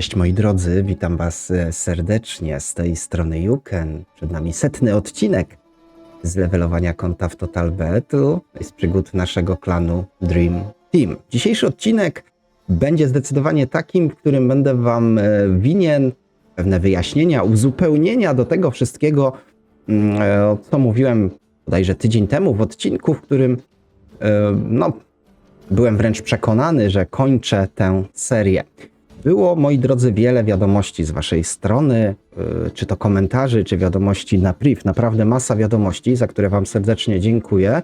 Cześć moi drodzy, witam was e, serdecznie z tej strony Juken. Przed nami setny odcinek z levelowania konta w Total Battle z przygód naszego klanu Dream Team. Dzisiejszy odcinek będzie zdecydowanie takim, w którym będę wam e, winien pewne wyjaśnienia, uzupełnienia do tego wszystkiego, mm, e, co mówiłem bodajże tydzień temu w odcinku, w którym no, byłem wręcz przekonany, że kończę tę serię. Było, moi drodzy, wiele wiadomości z waszej strony, yy, czy to komentarzy, czy wiadomości na priv. Naprawdę masa wiadomości, za które wam serdecznie dziękuję.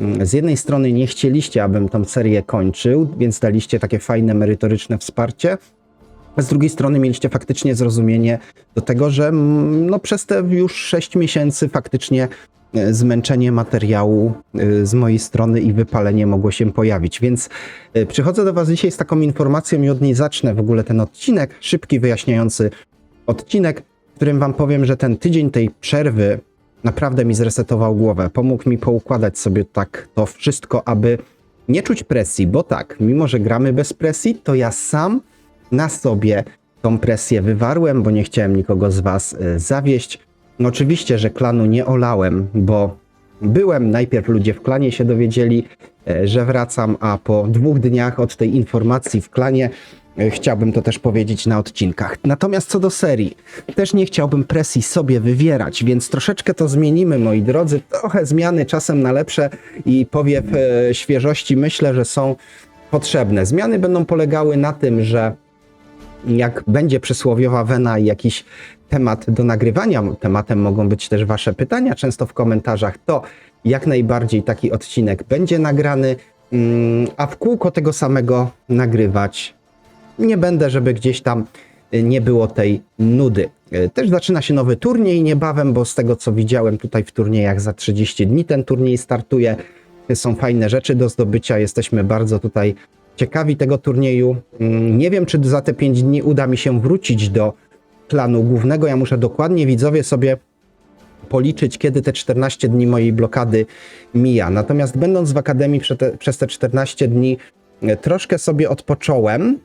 Yy, Z jednej strony nie chcieliście, abym tą serię kończył, więc daliście takie fajne, merytoryczne wsparcie. Z drugiej strony mieliście faktycznie zrozumienie do tego, że mm, no, przez te już 6 miesięcy faktycznie zmęczenie materiału e, z mojej strony i wypalenie mogło się pojawić. Więc e, przychodzę do Was dzisiaj z taką informacją i od niej zacznę w ogóle ten odcinek, szybki, wyjaśniający odcinek, w którym Wam powiem, że ten tydzień tej przerwy naprawdę mi zresetował głowę. Pomógł mi poukładać sobie tak to wszystko, aby nie czuć presji, bo tak, mimo że gramy bez presji, to ja sam na sobie tą presję wywarłem, bo nie chciałem nikogo z Was e, zawieść. Oczywiście, że klanu nie olałem, bo byłem, najpierw ludzie w klanie się dowiedzieli, e, że wracam, a po dwóch dniach od tej informacji w klanie e, chciałbym to też powiedzieć na odcinkach. Natomiast co do serii, też nie chciałbym presji sobie wywierać, więc troszeczkę to zmienimy, moi drodzy. Trochę zmiany czasem na lepsze i powiew e, świeżości myślę, że są potrzebne. Zmiany będą polegały na tym, że jak będzie przysłowiowa wena i jakiś temat do nagrywania, tematem mogą być też Wasze pytania, często w komentarzach, to jak najbardziej taki odcinek będzie nagrany, mm, a w kółko tego samego nagrywać nie będę, żeby gdzieś tam y, nie było tej nudy. Y, Też zaczyna się nowy turniej niebawem, bo z tego co widziałem tutaj w turniejach za 30 dni ten turniej startuje. Są fajne rzeczy do zdobycia, jesteśmy bardzo tutaj ciekawi tego turnieju. Mm, Nie wiem, czy za te 5 dni uda mi się wrócić do klanu głównego. Ja muszę dokładnie widzowie sobie policzyć, kiedy te 14 dni mojej blokady mija. Natomiast będąc w akademii przez te 14 dni, e, troszkę sobie odpocząłem,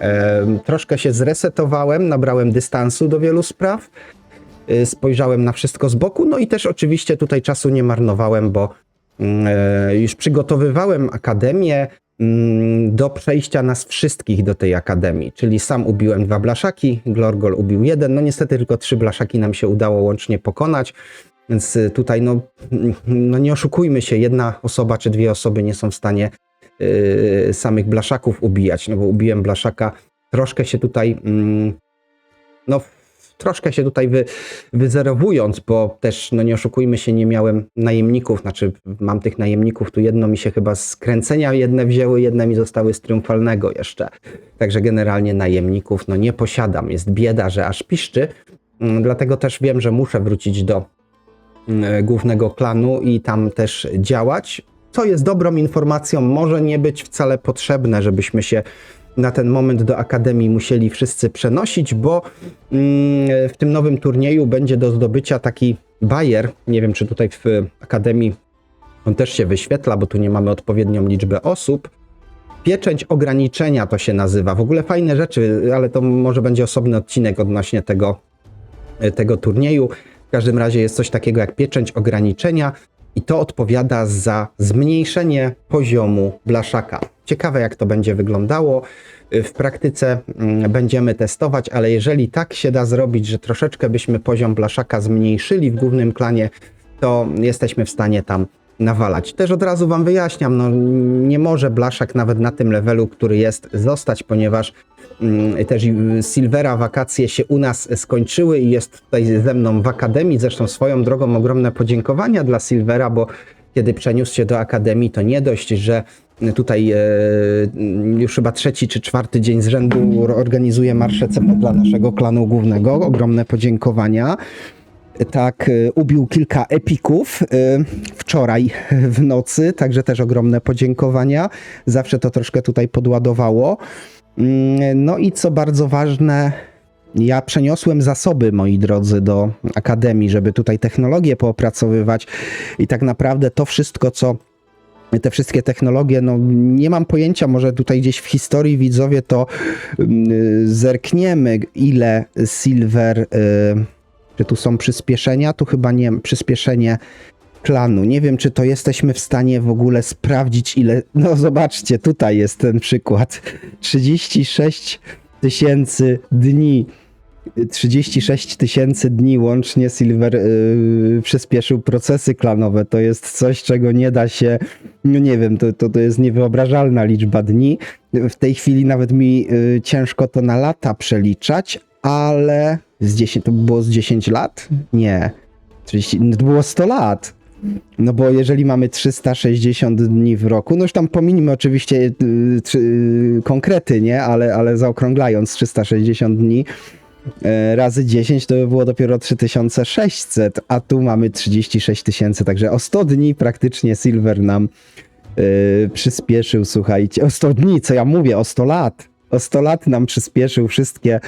em, troszkę się zresetowałem, nabrałem dystansu do wielu spraw, y, spojrzałem na wszystko z boku, no i też oczywiście tutaj czasu nie marnowałem, bo mm, e, już przygotowywałem akademię do przejścia nas wszystkich do tej akademii, czyli sam ubiłem dwa blaszaki, Glorgol ubił jeden, no niestety tylko trzy blaszaki nam się udało łącznie pokonać, więc y, tutaj no, no nie oszukujmy się, jedna osoba czy dwie osoby nie są w stanie y, samych blaszaków ubijać, no bo ubiłem blaszaka, troszkę się tutaj, mm, no troszkę się tutaj wy, wyzerowując, bo też, no nie oszukujmy się, nie miałem najemników, znaczy mam tych najemników, tu jedno mi się chyba z kręcenia jedne wzięły, jedne mi zostały z triumfalnego jeszcze. Także generalnie najemników, no nie posiadam, jest bieda, że aż piszczy, Mm, dlatego też wiem, że muszę wrócić do mm, głównego klanu i tam też działać. Co jest dobrą informacją, może nie być wcale potrzebne, żebyśmy się na ten moment do Akademii musieli wszyscy przenosić, bo mm, w tym nowym turnieju będzie do zdobycia taki bajer. Nie wiem, czy tutaj w Akademii on też się wyświetla, bo tu nie mamy odpowiednią liczbę osób. Pieczęć ograniczenia to się nazywa. W ogóle fajne rzeczy, ale to może będzie osobny odcinek odnośnie tego, tego turnieju. W każdym razie jest coś takiego jak pieczęć ograniczenia i to odpowiada za zmniejszenie poziomu blaszaka. Ciekawe jak to będzie wyglądało. W praktyce mm, będziemy testować, ale jeżeli tak się da zrobić, że troszeczkę byśmy poziom blaszaka zmniejszyli w głównym klanie, to jesteśmy w stanie tam nawalać. Też od razu Wam wyjaśniam, no nie może blaszak nawet na tym levelu, który jest, zostać, ponieważ też i Silvera wakacje się u nas skończyły i jest tutaj ze mną w Akademii. Zresztą swoją drogą ogromne podziękowania dla Silvera, bo kiedy przeniósł się do Akademii, to nie dość, że tutaj e, już chyba trzeci czy czwarty dzień z rzędu organizuje marsze CP dla naszego klanu głównego. Ogromne podziękowania. Tak, y, ubił kilka epików y, wczoraj w nocy, także też ogromne podziękowania. Zawsze to troszkę tutaj podładowało. Mm, No i co bardzo ważne, ja przeniosłem zasoby, moi drodzy, do akademii, żeby tutaj technologię poopracowywać. I tak naprawdę to wszystko, co te wszystkie technologie, no nie mam pojęcia, może tutaj gdzieś w historii widzowie to mm, zerkniemy, ile Silver, y, czy tu są przyspieszenia, tu chyba nie, przyspieszenie klanu. Nie wiem, czy to jesteśmy w stanie w ogóle sprawdzić, ile. No, zobaczcie, tutaj jest ten przykład. 36 tysięcy dni. 36 tysięcy dni łącznie Silver yy, przyspieszył procesy klanowe. To jest coś, czego nie da się, no nie wiem, to, to, to jest niewyobrażalna liczba dni. W tej chwili nawet mi yy, ciężko to na lata przeliczać, ale z 10, to było z 10 lat? Nie. 30, no to było 100 lat. No bo jeżeli mamy 360 dni w roku, no już tam pominimy oczywiście y, y, konkrety, nie? Ale, ale zaokrąglając 360 dni e, razy 10 to by było dopiero 3600, a tu mamy 36 tysięcy, także o 100 dni praktycznie Silver nam e, przyspieszył, słuchajcie, o 100 dni, co ja mówię, o 100 lat. O 100 lat nam przyspieszył wszystkie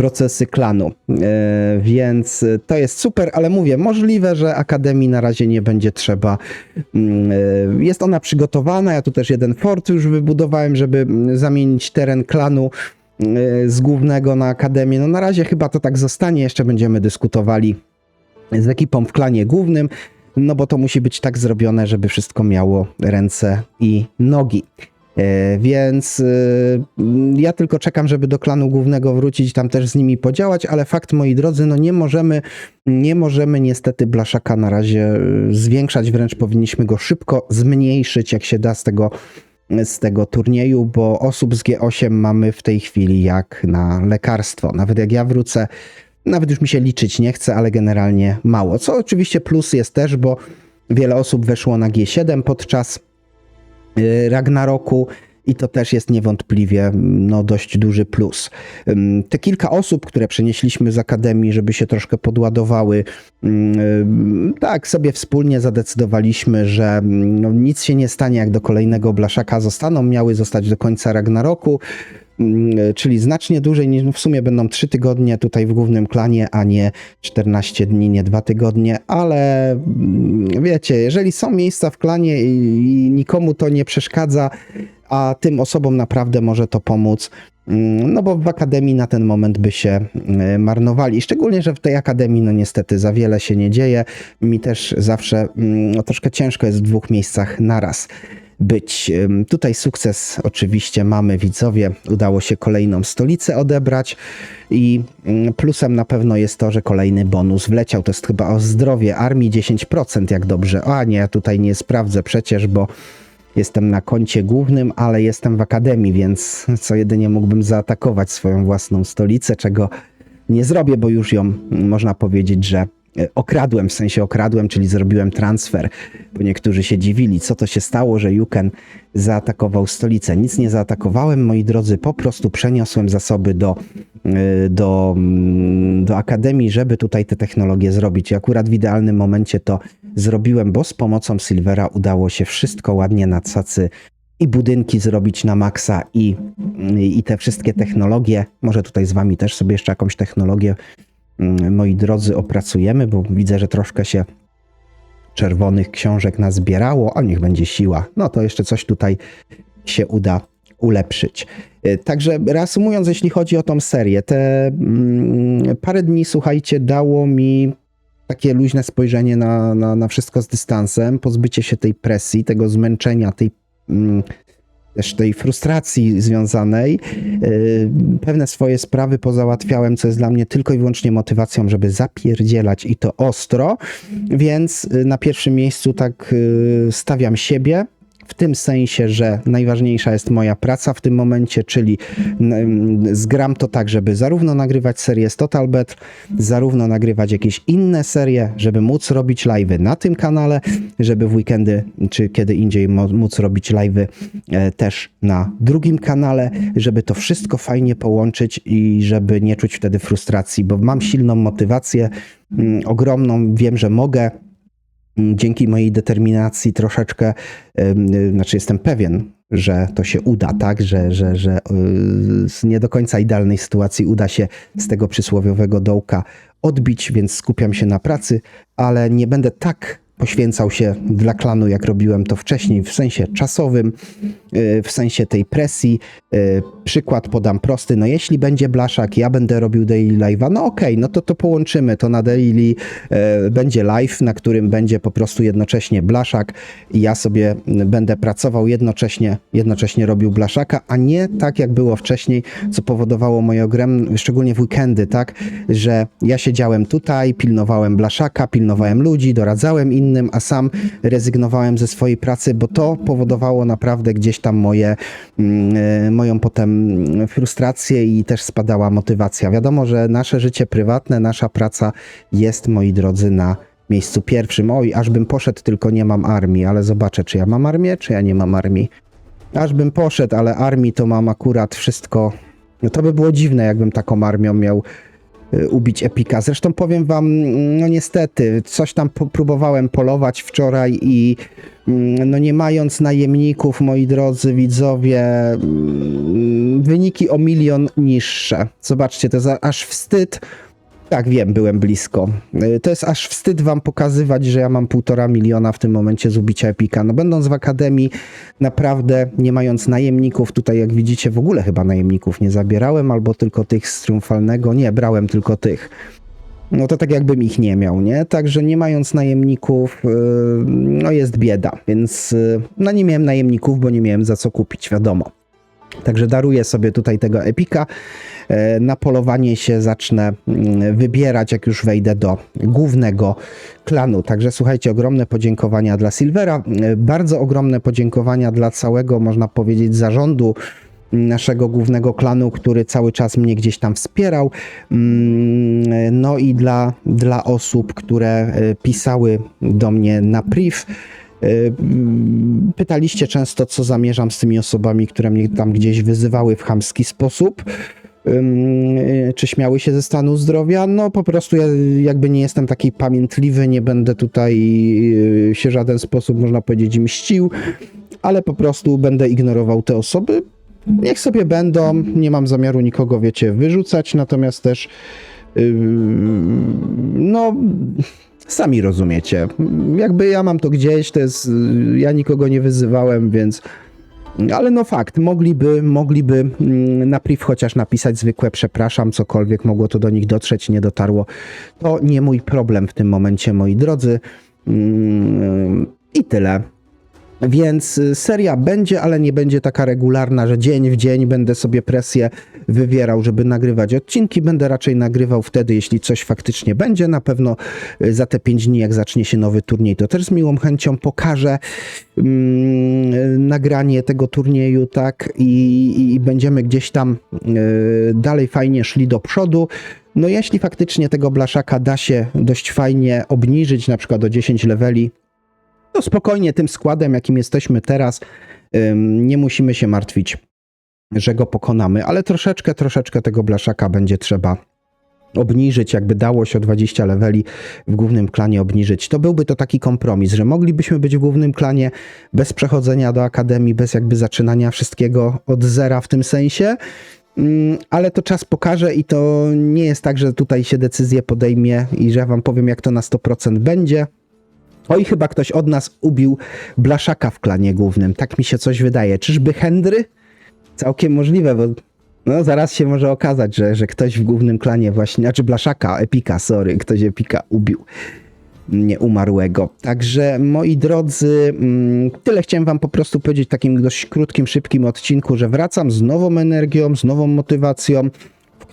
procesy klanu. E, więc to jest super, ale mówię, możliwe, że Akademii na razie nie będzie trzeba. Mm, e, Jest ona przygotowana. Ja tu też jeden fort już wybudowałem, żeby mm, zamienić teren klanu e, z głównego na Akademię. No na razie chyba to tak zostanie. Jeszcze będziemy dyskutowali z ekipą w klanie głównym. No bo to musi być tak zrobione, żeby wszystko miało ręce i nogi. E, Więc y, ja tylko czekam, żeby do klanu głównego wrócić, tam też z nimi podziałać, ale fakt, moi drodzy, no nie możemy, nie możemy niestety Blaszaka na razie y, zwiększać, wręcz powinniśmy go szybko zmniejszyć, jak się da z tego, z tego turnieju, bo osób z G8 mamy w tej chwili jak na lekarstwo. Nawet jak ja wrócę, nawet już mi się liczyć nie chce, ale generalnie mało. Co oczywiście plus jest też, bo wiele osób weszło na G7 podczas Ragnaroku i to też jest niewątpliwie no, dość duży plus. Te kilka osób, które przenieśliśmy z Akademii, żeby się troszkę podładowały, ym, tak sobie wspólnie zadecydowaliśmy, że mm, no, nic się nie stanie, jak do kolejnego Blaszaka zostaną, miały zostać do końca Ragnaroku, czyli znacznie dłużej niż w sumie będą 3 tygodnie tutaj w głównym klanie, a nie 14 dni, nie 2 tygodnie, ale mm, wiecie, jeżeli są miejsca w klanie i, nikomu to nie przeszkadza, a tym osobom naprawdę może to pomóc. mm, No bo w akademii na ten moment by się marnowali. Szczególnie, że w tej akademii, no niestety, za wiele się nie dzieje. Mi też zawsze mm, no, troszkę ciężko jest w dwóch miejscach naraz być. Tutaj sukces oczywiście mamy, widzowie. Udało się kolejną stolicę odebrać i plusem na pewno jest to, że kolejny bonus wleciał. To jest chyba o zdrowie armii 10%, jak dobrze. A nie, ja tutaj nie sprawdzę przecież, bo jestem na koncie głównym, ale jestem w akademii, więc co jedynie mógłbym zaatakować swoją własną stolicę, czego nie zrobię, bo już ją można powiedzieć, że okradłem, w sensie okradłem, czyli zrobiłem transfer, bo niektórzy się dziwili, co to się stało, że Juken zaatakował stolicę. Nic nie zaatakowałem, moi drodzy, po prostu przeniosłem zasoby do, e, do, mm, do akademii, żeby tutaj te technologie zrobić. I akurat w idealnym momencie to zrobiłem, bo z pomocą Silvera udało się wszystko ładnie na cacy i budynki zrobić na maksa i, i te wszystkie technologie. Może tutaj z wami też sobie jeszcze jakąś technologię, moi drodzy, opracujemy, bo widzę, że troszkę się czerwonych książek nazbierało, a niech będzie siła. No to jeszcze coś tutaj się uda ulepszyć. Y, Także reasumując, jeśli chodzi o tą serię, te mm, parę dni, słuchajcie, dało mi takie luźne spojrzenie na, na, na wszystko z dystansem, pozbycie się tej presji, tego zmęczenia, tej mm, też tej frustracji związanej. Yy, Pewne swoje sprawy pozałatwiałem, co jest dla mnie tylko i wyłącznie motywacją, żeby zapierdzielać i to ostro, więc yy, na pierwszym miejscu tak yy, stawiam siebie, w tym sensie, że najważniejsza jest moja praca w tym momencie, czyli mm, zgram to tak, żeby zarówno nagrywać serię z Total Bet, zarówno nagrywać jakieś inne serie, żeby móc robić live'y na tym kanale, żeby w weekendy czy kiedy indziej móc robić live'y e, też na drugim kanale, żeby to wszystko fajnie połączyć i żeby nie czuć wtedy frustracji, bo mam silną motywację, mm, ogromną, wiem, że mogę, dzięki mojej determinacji troszeczkę, znaczy jestem pewien, że to się uda, tak, że, że, że y, z nie do końca idealnej sytuacji uda się z tego przysłowiowego dołka odbić, więc skupiam się na pracy, ale nie będę tak poświęcał się dla klanu, jak robiłem to wcześniej, w sensie czasowym, y, w sensie tej presji. Y, Przykład podam prosty, no jeśli będzie Blaszak, ja będę robił daily live'a, no okej, no to to połączymy, to na daily. E, będzie live, na którym będzie po prostu jednocześnie Blaszak i ja sobie będę pracował jednocześnie, jednocześnie robił Blaszaka, a nie tak jak było wcześniej, co powodowało moje ogromne, szczególnie w weekendy, tak, że ja siedziałem tutaj, pilnowałem Blaszaka, pilnowałem ludzi, doradzałem innym, a sam rezygnowałem ze swojej pracy, bo to powodowało naprawdę gdzieś tam moje, mm, e, moją potem frustrację i też spadała motywacja. Wiadomo, że nasze życie prywatne, nasza praca jest, moi drodzy, na miejscu pierwszym. Oj, aż bym poszedł, tylko nie mam armii, ale zobaczę, czy ja mam armię, czy ja nie mam armii. Aż bym poszedł, ale armii to mam akurat wszystko. No to by było dziwne, jakbym taką armią miał ubić epika. Zresztą powiem wam, no niestety, coś tam próbowałem polować wczoraj i mm, no nie mając najemników, moi drodzy widzowie, mm, wyniki o milion niższe. Zobaczcie, to jest a- aż wstyd. Tak, wiem, byłem blisko. Y, To jest aż wstyd wam pokazywać, że ja mam półtora miliona w tym momencie z ubicia epika. No będąc w akademii, naprawdę nie mając najemników, tutaj jak widzicie w ogóle chyba najemników nie zabierałem, albo tylko tych z triumfalnego, nie, brałem tylko tych. No to tak jakbym ich nie miał, nie? Także nie mając najemników, yy, no jest bieda, więc yy, no nie miałem najemników, bo nie miałem za co kupić, wiadomo. Także daruję sobie tutaj tego epika. E, Na polowanie się zacznę mm, wybierać, jak już wejdę do głównego klanu. Także słuchajcie, ogromne podziękowania dla Silvera, e, bardzo ogromne podziękowania dla całego, można powiedzieć, zarządu naszego głównego klanu, który cały czas mnie gdzieś tam wspierał. Mm, No i dla, dla osób, które e, pisały do mnie na priv. E, Pytaliście często, co zamierzam z tymi osobami, które mnie tam gdzieś wyzywały w chamski sposób. Y, Czy śmiały się ze stanu zdrowia? No po prostu ja jakby nie jestem taki pamiętliwy, nie będę tutaj y, się w żaden sposób, można powiedzieć, mścił, ale po prostu będę ignorował te osoby. Niech sobie będą, nie mam zamiaru nikogo, wiecie, wyrzucać, natomiast też no sami rozumiecie. Jakby ja mam to gdzieś, to jest, ja nikogo nie wyzywałem, więc ale no fakt, mogliby, mogliby mm, na priv chociaż napisać zwykłe przepraszam, cokolwiek mogło to do nich dotrzeć, nie dotarło. To nie mój problem w tym momencie, moi drodzy. Mm, I tyle. Więc y, seria będzie, ale nie będzie taka regularna, że dzień w dzień będę sobie presję wywierał, żeby nagrywać odcinki. Będę raczej nagrywał wtedy, jeśli coś faktycznie będzie. Na pewno y, za te 5 dni, jak zacznie się nowy turniej, to też z miłą chęcią pokażę mm, nagranie tego turnieju, tak, i, i będziemy gdzieś tam y, dalej fajnie szli do przodu. No jeśli faktycznie tego blaszaka da się dość fajnie obniżyć, na przykład o 10 leveli, to spokojnie tym składem, jakim jesteśmy teraz, nie musimy się martwić, że go pokonamy, ale troszeczkę, troszeczkę tego blaszaka będzie trzeba obniżyć, jakby dało się o 20 leveli w głównym klanie obniżyć. To byłby to taki kompromis, że moglibyśmy być w głównym klanie bez przechodzenia do akademii, bez jakby zaczynania wszystkiego od zera w tym sensie. Mm, Ale to czas pokaże i to nie jest tak, że tutaj się decyzję podejmie i że ja wam powiem, jak to na 100% będzie. Oj, chyba ktoś od nas ubił blaszaka w klanie głównym. Tak mi się coś wydaje. Czyżby Hendry? Całkiem możliwe, bo no, zaraz się może okazać, że, że ktoś w głównym klanie właśnie, znaczy blaszaka, epika, sorry, ktoś epika ubił nieumarłego. Także moi drodzy, mm, tyle chciałem wam po prostu powiedzieć w takim dość krótkim, szybkim odcinku, że wracam z nową energią, z nową motywacją,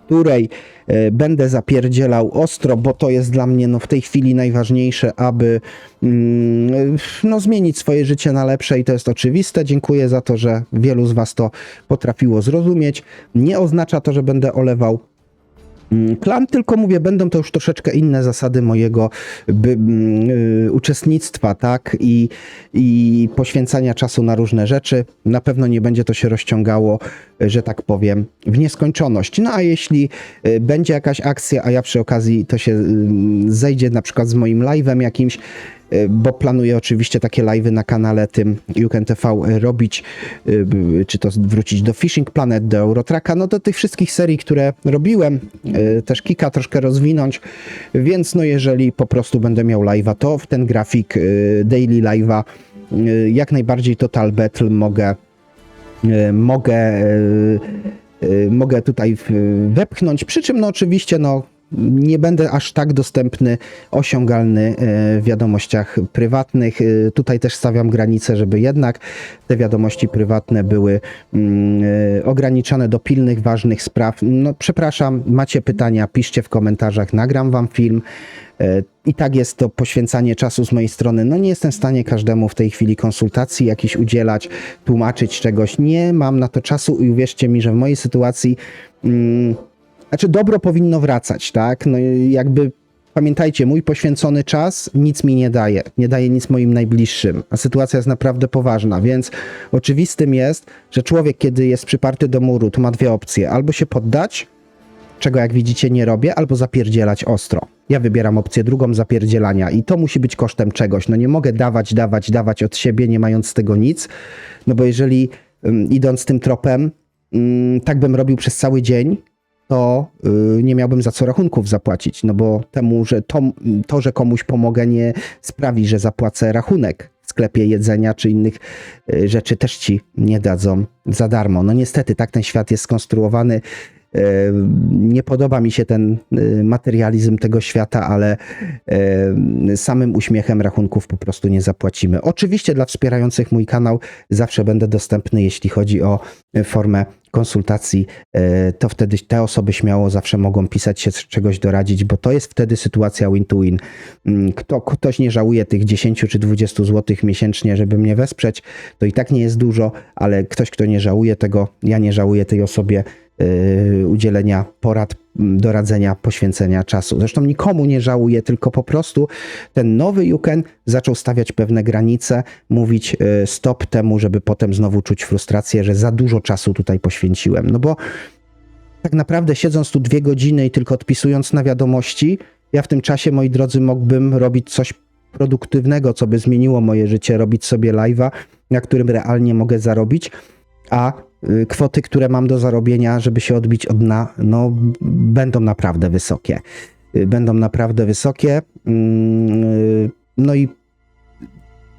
której e, będę zapierdzielał ostro, bo to jest dla mnie no, w tej chwili najważniejsze, aby mm, no, zmienić swoje życie na lepsze i to jest oczywiste. Dziękuję za to, że wielu z was to potrafiło zrozumieć. Nie oznacza to, że będę olewał Klan, tylko mówię, będą to już troszeczkę inne zasady mojego by, mm, y, uczestnictwa, tak? I, I poświęcania czasu na różne rzeczy. Na pewno nie będzie to się rozciągało, y, że tak powiem, w nieskończoność. No a jeśli y, będzie jakaś akcja, a ja przy okazji to się zejdzie na przykład z moim live'em jakimś, bo planuję oczywiście takie live'y na kanale tym YouCan TV robić, b- czy to wrócić do Fishing Planet, do Eurotracka, no do tych wszystkich serii, które robiłem, też Kika troszkę rozwinąć, więc no jeżeli po prostu będę miał live'a, to w ten grafik daily live'a jak najbardziej Total Battle mogę mogę mogę tutaj wepchnąć, przy czym no oczywiście no nie będę aż tak dostępny, osiągalny y, w wiadomościach prywatnych. Y, Tutaj też stawiam granicę, żeby jednak te wiadomości prywatne były mm, y, ograniczone do pilnych, ważnych spraw. No przepraszam, macie pytania, piszcie w komentarzach, nagram wam film. E, I tak jest to poświęcanie czasu z mojej strony. No nie jestem w stanie każdemu w tej chwili konsultacji jakiś udzielać, tłumaczyć czegoś. Nie mam na to czasu i uwierzcie mi, że w mojej sytuacji mm, znaczy dobro powinno wracać, tak? No jakby pamiętajcie, mój poświęcony czas nic mi nie daje. Nie daje nic moim najbliższym, a sytuacja jest naprawdę poważna, więc oczywistym jest, że człowiek, kiedy jest przyparty do muru, to ma dwie opcje. Albo się poddać, czego jak widzicie nie robię, albo zapierdzielać ostro. Ja wybieram opcję drugą zapierdzielania i to musi być kosztem czegoś. No nie mogę dawać, dawać, dawać od siebie, nie mając z tego nic, no bo jeżeli ym, idąc tym tropem, ym, tak bym robił przez cały dzień, to y, nie miałbym za co rachunków zapłacić, no bo temu, że to, to, że komuś pomogę, nie sprawi, że zapłacę rachunek w sklepie jedzenia czy innych y, rzeczy też ci nie dadzą za darmo. No niestety, tak ten świat jest skonstruowany. E, Nie podoba mi się ten e, materializm tego świata, ale e, samym uśmiechem rachunków po prostu nie zapłacimy. Oczywiście dla wspierających mój kanał zawsze będę dostępny, jeśli chodzi o formę konsultacji, to wtedy te osoby śmiało zawsze mogą pisać się czegoś doradzić, bo to jest wtedy sytuacja win-to-win. Mm, Kto, ktoś nie żałuje tych 10 czy 20 zł miesięcznie, żeby mnie wesprzeć, to i tak nie jest dużo, ale ktoś, kto nie żałuje tego, ja nie żałuję tej osobie udzielenia porad, doradzenia, poświęcenia czasu. Zresztą nikomu nie żałuję, tylko po prostu ten nowy Yuken zaczął stawiać pewne granice, mówić yy, stop temu, żeby potem znowu czuć frustrację, że za dużo czasu tutaj poświęciłem. No bo tak naprawdę siedząc tu dwie godziny i tylko odpisując na wiadomości, ja w tym czasie, moi drodzy, mógłbym robić coś produktywnego, co by zmieniło moje życie, robić sobie live'a, na którym realnie mogę zarobić, a y, kwoty, które mam do zarobienia, żeby się odbić od dna, no będą naprawdę wysokie. Y, Będą naprawdę wysokie. Mm, y, No i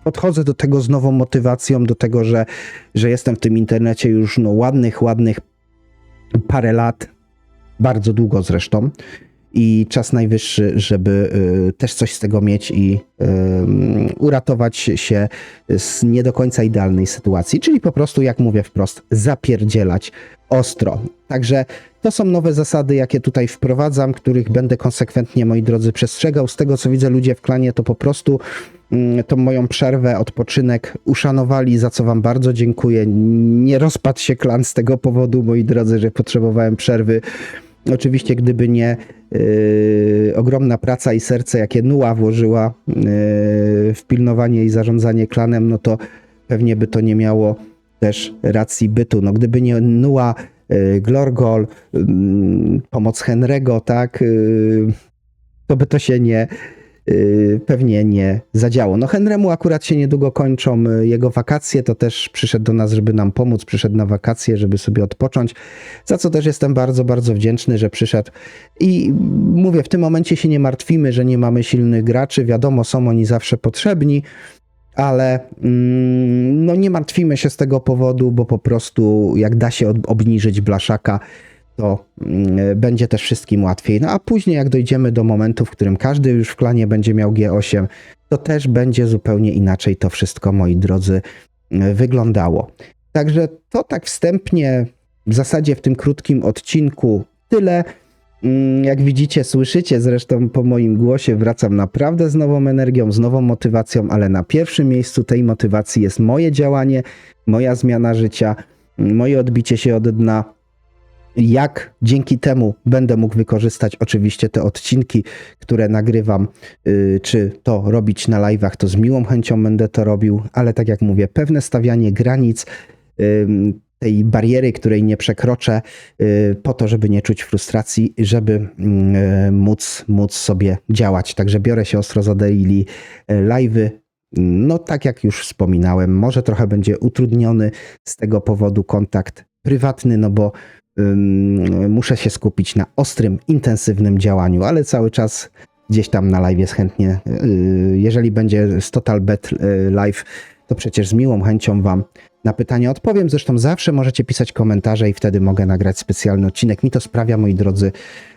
podchodzę do tego z nową motywacją, do tego, że, że jestem w tym internecie już no, ładnych, ładnych parę lat, bardzo długo zresztą. I czas najwyższy, żeby y, też coś z tego mieć i uratować się z nie do końca idealnej sytuacji, czyli po prostu, jak mówię wprost, zapierdzielać ostro. Także to są nowe zasady, jakie tutaj wprowadzam, których będę konsekwentnie, moi drodzy, przestrzegał. Z tego, co widzę, ludzie w klanie to po prostu tą moją przerwę, odpoczynek uszanowali, za co wam bardzo dziękuję. Nie rozpadł się klan z tego powodu, moi drodzy, że potrzebowałem przerwy. Oczywiście, gdyby nie yy, ogromna praca i serce, jakie Nuła włożyła yy, w pilnowanie i zarządzanie klanem, no to pewnie by to nie miało też racji bytu. No, gdyby nie Nuła, yy, Glorgol, yy, pomoc Henry'ego, tak, yy, to by to się nie pewnie nie zadziało. No Henry'emu akurat się niedługo kończą yy, jego wakacje, to też przyszedł do nas, żeby nam pomóc, przyszedł na wakacje, żeby sobie odpocząć, za co też jestem bardzo, bardzo wdzięczny, że przyszedł. I mówię, w tym momencie się nie martwimy, że nie mamy silnych graczy, wiadomo, są oni zawsze potrzebni, ale mm, no nie martwimy się z tego powodu, bo po prostu jak da się ob- obniżyć blaszaka, to mm, będzie też wszystkim łatwiej. No a później jak dojdziemy do momentu, w którym każdy już w klanie będzie miał G8, to też będzie zupełnie inaczej to wszystko, moi drodzy, y, wyglądało. Także to tak wstępnie, w zasadzie w tym krótkim odcinku tyle. Mm, Jak widzicie, słyszycie zresztą po moim głosie, wracam naprawdę z nową energią, z nową motywacją, ale na pierwszym miejscu tej motywacji jest moje działanie, moja zmiana życia, mm, moje odbicie się od dna. Jak dzięki temu będę mógł wykorzystać oczywiście te odcinki, które nagrywam, yy, czy to robić na live'ach, to z miłą chęcią będę to robił, ale tak jak mówię, pewne stawianie granic, tej bariery, której nie przekroczę, y, po to, żeby nie czuć frustracji, żeby mm, y, móc, móc sobie działać. Także biorę się ostro za daily live'y. No, tak jak już wspominałem, może trochę będzie utrudniony z tego powodu kontakt prywatny, no bo muszę się skupić na ostrym, intensywnym działaniu, ale cały czas gdzieś tam na live jest chętnie. y, Jeżeli będzie z Total Bet y, live, to przecież z miłą chęcią Wam na pytania odpowiem. Zresztą zawsze możecie pisać komentarze i wtedy mogę nagrać specjalny odcinek. Mi to sprawia, moi drodzy,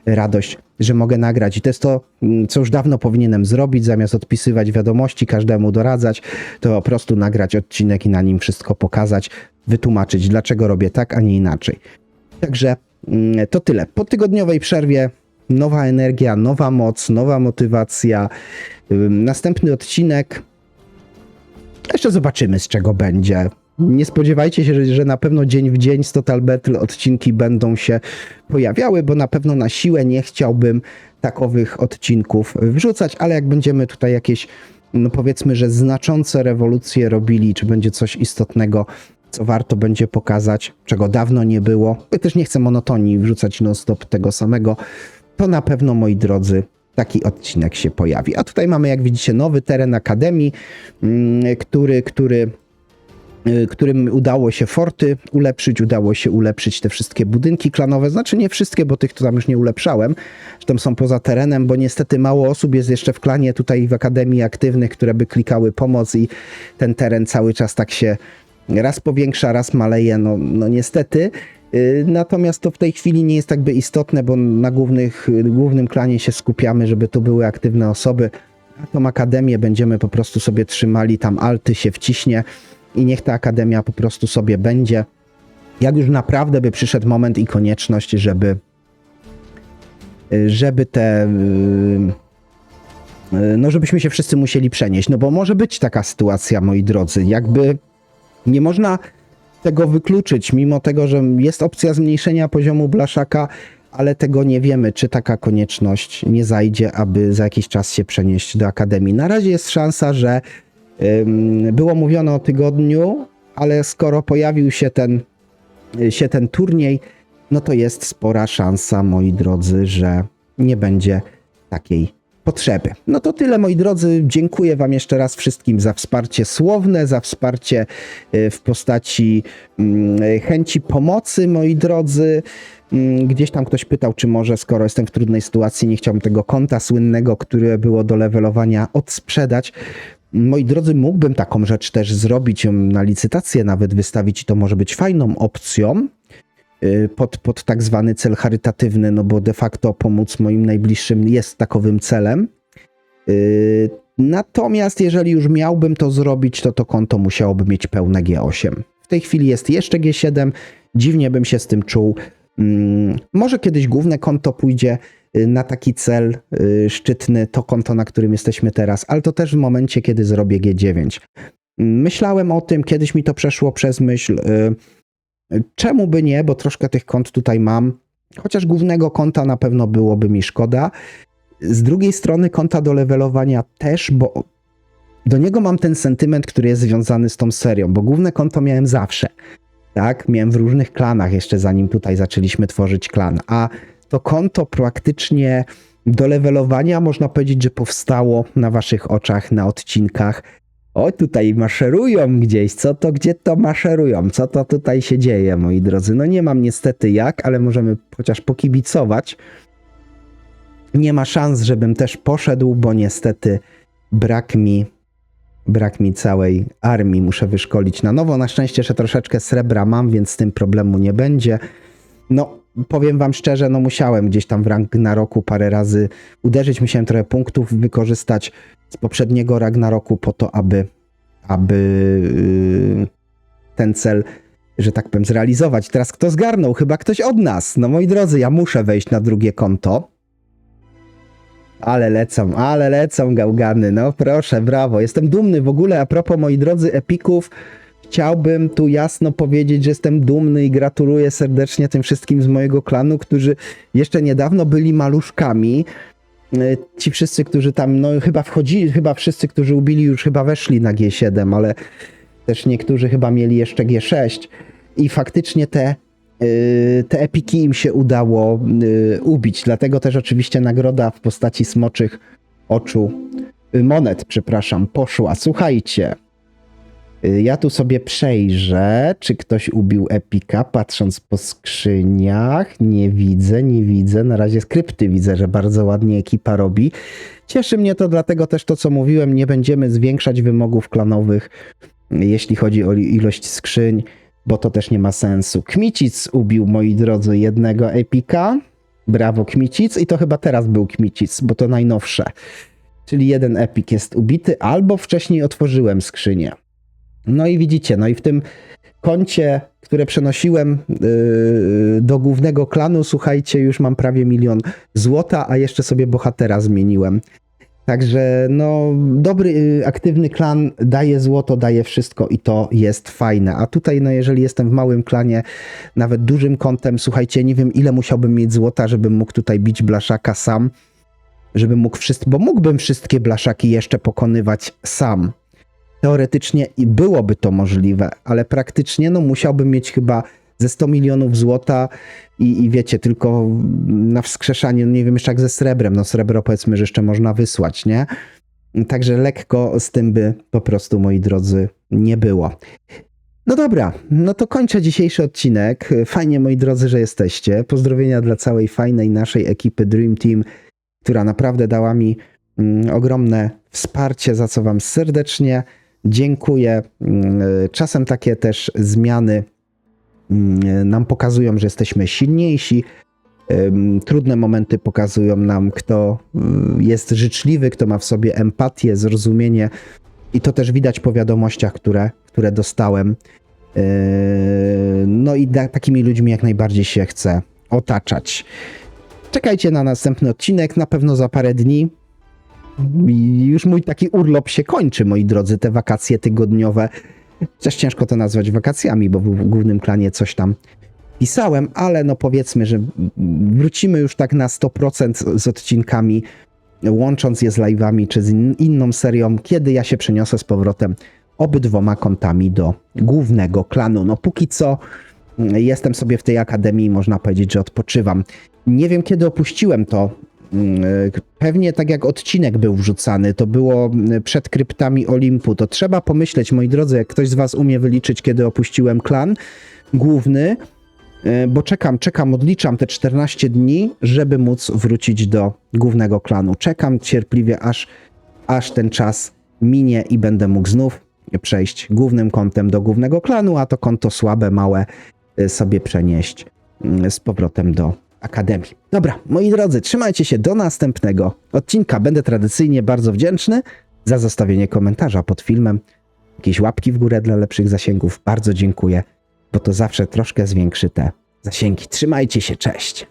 radość, że mogę nagrać. I to jest to, mm, co już dawno powinienem zrobić, zamiast odpisywać wiadomości, każdemu doradzać, to po prostu nagrać odcinek i na nim wszystko pokazać, wytłumaczyć, dlaczego robię tak, a nie inaczej. Także mm, to tyle. Po tygodniowej przerwie nowa energia, nowa moc, nowa motywacja. Następny odcinek. Jeszcze zobaczymy, z czego będzie. Nie spodziewajcie się, że, że na pewno dzień w dzień z Total Battle odcinki będą się pojawiały, bo na pewno na siłę nie chciałbym takowych odcinków wrzucać, ale jak będziemy tutaj jakieś, no powiedzmy, że znaczące rewolucje robili, czy będzie coś istotnego, co warto będzie pokazać, czego dawno nie było. Ja też nie chcę monotonii wrzucać non-stop tego samego. To na pewno, moi drodzy, taki odcinek się pojawi. A tutaj mamy, jak widzicie, nowy teren Akademii, mm, który, który y, którym udało się forty ulepszyć, udało się ulepszyć te wszystkie budynki klanowe, znaczy nie wszystkie, bo tych to tam już nie ulepszałem, że tam są poza terenem, bo niestety mało osób jest jeszcze w klanie tutaj w Akademii aktywnych, które by klikały pomoc i ten teren cały czas tak się raz powiększa, raz maleje, no, no niestety. Y, Natomiast to w tej chwili nie jest tak by istotne, bo na głównych, głównym klanie się skupiamy, żeby tu były aktywne osoby. A tą akademię będziemy po prostu sobie trzymali, tam alty się wciśnie i niech ta akademia po prostu sobie będzie. Jak już naprawdę by przyszedł moment i konieczność, żeby y, żeby te y, no żebyśmy się wszyscy musieli przenieść, no bo może być taka sytuacja, moi drodzy, jakby nie można tego wykluczyć, mimo tego, że jest opcja zmniejszenia poziomu blaszaka, ale tego nie wiemy, czy taka konieczność nie zajdzie, aby za jakiś czas się przenieść do akademii. Na razie jest szansa, że ym, było mówione o tygodniu, ale skoro pojawił się ten, y, się ten turniej, no to jest spora szansa, moi drodzy, że nie będzie takiej potrzeby. No to tyle, moi drodzy. Dziękuję Wam jeszcze raz wszystkim za wsparcie słowne, za wsparcie y, w postaci mm, chęci pomocy, moi drodzy. Mm, Gdzieś tam ktoś pytał, czy może, skoro jestem w trudnej sytuacji, nie chciałbym tego konta słynnego, które było do levelowania, odsprzedać. Moi drodzy, mógłbym taką rzecz też zrobić, na licytację nawet wystawić i to może być fajną opcją pod, pod tak zwany cel charytatywny, no bo de facto pomóc moim najbliższym jest takowym celem. Y, Natomiast jeżeli już miałbym to zrobić, to to konto musiałoby mieć pełne G8. W tej chwili jest jeszcze G7, dziwnie bym się z tym czuł. Mm, Może kiedyś główne konto pójdzie y, na taki cel y, szczytny, to konto, na którym jesteśmy teraz, ale to też w momencie, kiedy zrobię G9. Mm, Myślałem o tym, kiedyś mi to przeszło przez myśl. Czemu by nie, bo troszkę tych kont tutaj mam. Chociaż głównego konta na pewno byłoby mi szkoda. Z drugiej strony konta do levelowania też, bo do niego mam ten sentyment, który jest związany z tą serią, bo główne konto miałem zawsze. Tak, miałem w różnych klanach jeszcze zanim tutaj zaczęliśmy tworzyć klan, a to konto praktycznie do levelowania można powiedzieć, że powstało na waszych oczach, na odcinkach. O, tutaj maszerują gdzieś, co to, gdzie to maszerują, co to tutaj się dzieje, moi drodzy. No nie mam niestety jak, ale możemy chociaż pokibicować. Nie ma szans, żebym też poszedł, bo niestety brak mi brak mi całej armii, muszę wyszkolić na nowo. Na szczęście jeszcze troszeczkę srebra mam, więc z tym problemu nie będzie. No, powiem wam szczerze, no musiałem gdzieś tam w Ragnaroku parę razy uderzyć, musiałem trochę punktów wykorzystać z poprzedniego Ragnaroku po to, aby, aby yy, ten cel, że tak powiem, zrealizować. Teraz kto zgarnął? Chyba ktoś od nas. No moi drodzy, ja muszę wejść na drugie konto. Ale lecą, ale lecą gałgany, no proszę, brawo. Jestem dumny w ogóle, a propos moi drodzy epików, chciałbym tu jasno powiedzieć, że jestem dumny i gratuluję serdecznie tym wszystkim z mojego klanu, którzy jeszcze niedawno byli maluszkami. Y, Ci wszyscy, którzy tam, no chyba wchodzili, chyba wszyscy, którzy ubili już chyba weszli na G7, ale też niektórzy chyba mieli jeszcze G6. i faktycznie te, y, te epiki im się udało y, ubić. Dlatego też oczywiście nagroda w postaci smoczych oczu, monet, przepraszam, poszła. Słuchajcie, ja tu sobie przejrzę, czy ktoś ubił epika, patrząc po skrzyniach. Nie widzę, nie widzę. Na razie skrypty widzę, że bardzo ładnie ekipa robi. Cieszy mnie to, dlatego też to, co mówiłem, nie będziemy zwiększać wymogów klanowych, jeśli chodzi o ilość skrzyń, bo to też nie ma sensu. Kmicic ubił, moi drodzy, jednego epika. Brawo, Kmicic. I to chyba teraz był Kmicic, bo to najnowsze. Czyli jeden epik jest ubity, albo wcześniej otworzyłem skrzynię. No i widzicie, no i w tym koncie, które przenosiłem yy, do głównego klanu, słuchajcie, już mam prawie milion złota, a jeszcze sobie bohatera zmieniłem. Także no, dobry, y, aktywny klan daje złoto, daje wszystko i to jest fajne. A tutaj, no, jeżeli jestem w małym klanie, nawet dużym kątem, słuchajcie, nie wiem ile musiałbym mieć złota, żebym mógł tutaj bić blaszaka sam, żebym mógł wszystko, bo mógłbym wszystkie blaszaki jeszcze pokonywać sam. Teoretycznie i byłoby to możliwe, ale praktycznie no musiałbym mieć chyba ze 100 milionów złota i, i wiecie, tylko na wskrzeszanie, no nie wiem jeszcze jak ze srebrem, no srebro powiedzmy, że jeszcze można wysłać, nie? Także lekko z tym by po prostu, moi drodzy, nie było. No dobra, no to kończę dzisiejszy odcinek. Fajnie, moi drodzy, że jesteście. Pozdrowienia dla całej fajnej naszej ekipy Dream Team, która naprawdę dała mi mm, ogromne wsparcie, za co Wam serdecznie dziękuję. Mm, Czasem takie też zmiany mm, nam pokazują, że jesteśmy silniejsi. Trudne momenty pokazują nam, kto y, jest życzliwy, kto ma w sobie empatię, zrozumienie. I to też widać po wiadomościach, które, które dostałem. Yy, No i takimi ludźmi jak najbardziej się chce otaczać. Czekajcie na następny odcinek, na pewno za parę dni. Już mój taki urlop się kończy, moi drodzy, te wakacje tygodniowe. Też ciężko to nazwać wakacjami, bo w głównym klanie coś tam pisałem, ale no powiedzmy, że wrócimy już tak na 100% z odcinkami, łącząc je z live'ami czy z in- inną serią, kiedy ja się przeniosę z powrotem obydwoma kontami do głównego klanu. No póki co jestem sobie w tej akademii, można powiedzieć, że odpoczywam. Nie wiem, kiedy opuściłem to. Pewnie tak jak odcinek był wrzucany, to było przed kryptami Olimpu. To trzeba pomyśleć, moi drodzy, jak ktoś z Was umie wyliczyć, kiedy opuściłem klan główny, e, bo czekam, czekam, odliczam te 14 dni, żeby móc wrócić do głównego klanu. Czekam cierpliwie, aż, aż ten czas minie i będę mógł znów przejść głównym kontem do głównego klanu, a to konto słabe, małe e, sobie przenieść z powrotem do Akademii. Dobra, moi drodzy, trzymajcie się do następnego odcinka. Będę tradycyjnie bardzo wdzięczny za zostawienie komentarza pod filmem, jakieś łapki w górę dla lepszych zasięgów. Bardzo dziękuję, bo to zawsze troszkę zwiększy te zasięgi. Trzymajcie się, cześć!